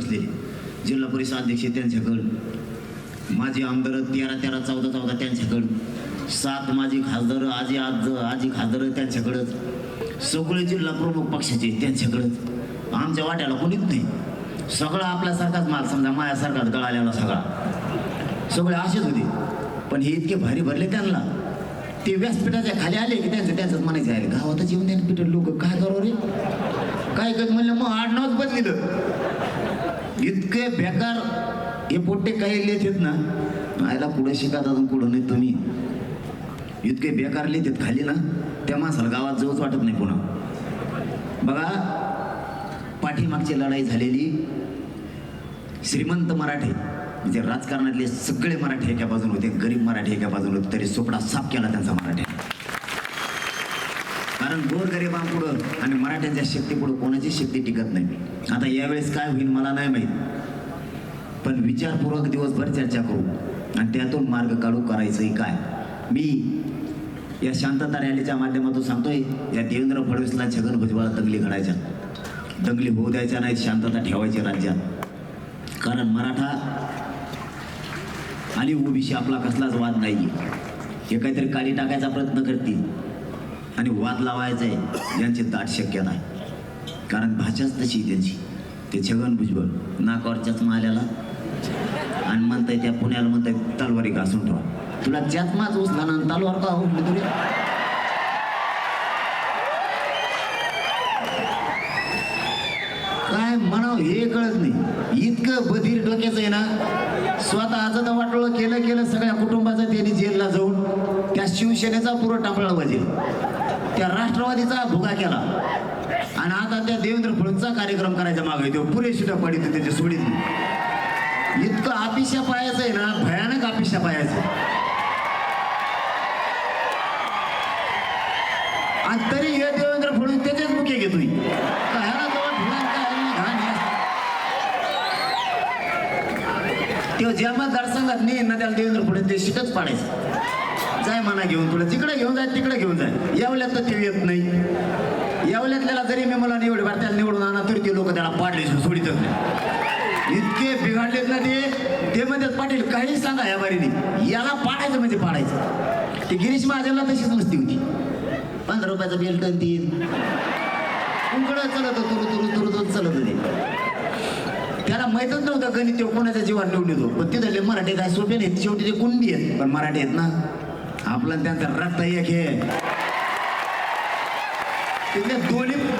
बसलेले जिल्हा परिषद अध्यक्ष त्यांच्याकडं माझे आमदार तेरा तेरा चौदा चौदा त्यांच्याकडं सात माझे खासदार आजी आज आजी खासदार त्यांच्याकडंच सगळे जिल्हा प्रमुख पक्षाचे त्यांच्याकडंच आमच्या वाट्याला कोणीच नाही? सगळा आपल्यासारखाच माल समजा माझ्यासारखाच गळालेला सगळा. सगळे असेच होते. पण हे इतके भारी भरले त्यांना. ते व्यासपीठाच्या खाली आले की त्यांचं त्यांचंच म्हणायचं आहे गावातच येऊन त्यांनी पिठं लोक काय करू रे? काय करत म्हणलं मग आडनावच बदलिलं. इतके बेकार हे पोट्टे काही लिहित ना आयला पुढे शिकत अजून पुढं नाही तुम्ही. इतके बेकार लिहितात खाली ना त्या माणसाला गावात जवळच वाटत नाही पुन्हा बघा पाठीमागची लढाई झालेली श्रीमंत मराठे म्हणजे राजकारणातले सगळे मराठी एका बाजून होते गरीब मराठी एका बाजून होते तरी सोपडा साफ केला त्यांचा मराठी कारण गोरगरिबांपुढं आणि मराठ्यांच्या शक्तीपुढं कोणाची शक्ती टिकत नाही. आता यावेळेस काय होईल मला नाही माहीत. पण विचारपूर्वक दिवसभर चर्चा करू. आणि त्यातून मार्ग काढू करायचंही काय. मी या शांतता रॅलीच्या माध्यमातून सांगतोय या देवेंद्र फडणवीसला छगन भुजबळ दंगली घडायच्या. दंगली होऊ द्यायच्या नाहीत शांतता ठेवायची राज्यात. कारण मराठा आणि ओबीसी आपला कसलाच वाद नाही हे काहीतरी काळी टाकायचा प्रयत्न करतील. आणि वाद लावायचा आहे यांची दाट शक्यता आहे कारण भाषाच तशी आहे त्यांची. ते छगन भुजबळ नाकावरच्याच माल्याला. आणि म्हणताय त्या पुण्याला म्हणताय तलवारी घासून ठेवा. तुला चष्माच उचला ना तलवार का उठली तुला काय म्हणावं हे कळत नाही. इतकं बधीर डोक्याचं आहे ना. स्वतःचं तर वाटोळं केलं केलं सगळ्या कुटुंबाचं त्यांनी जेलला जाऊन. शिवसेनेचा पुरं टांबळा वाजेल त्या राष्ट्रवादीचा भुगा केला. आणि आता त्या देवेंद्र फडणवीसचा कार्यक्रम करायचा मागे तो पुरेशी पडित त्याच्या सोडीत इतकं आपिशा पायाचं आहे ना भयानक आपिशा पायाचं आणि तरी हे देवेंद्र फडणवीस त्याचेच मुख्य घेतोय. का ह्याला जवळ ठेवून तो नाही ना त्याला देवेंद्र फडणवीस ते शिकच पाडायचं. जाय म्हणा घेऊन तुला तिकडे घेऊन जाय तिकडे घेऊन जाय. यावल्यात तर ते येत नाही. यावल्यातल्याला जरी मी मला निवड भर त्याला निवडून आणा तरी ते लोक त्याला पाडले सोडीतच नाही इतके बिघडलेत ना ते. ते म्हणतात पाटील काही सांगा या बारीने. याला पाडायचं म्हणजे पाडायचं. ते गिरीश महाजनला तशीच मस्ती होती. पंधरा रुपयाचा बेल्ट आणि तीन. उकडं चलत तुरु तुरु तुरु तुरु चलत होते. त्याला माहीतच नव्हतं गणित कोणाच्या जीवावर निवडून येतो. पण तिथले झाले मराठी काय सोपे नाहीत. शेवटी ते कुणबी आहेत. पण मराठी आहेत ना. आपला त्यांचा रक्त एक आहे. तिथले दोन्ही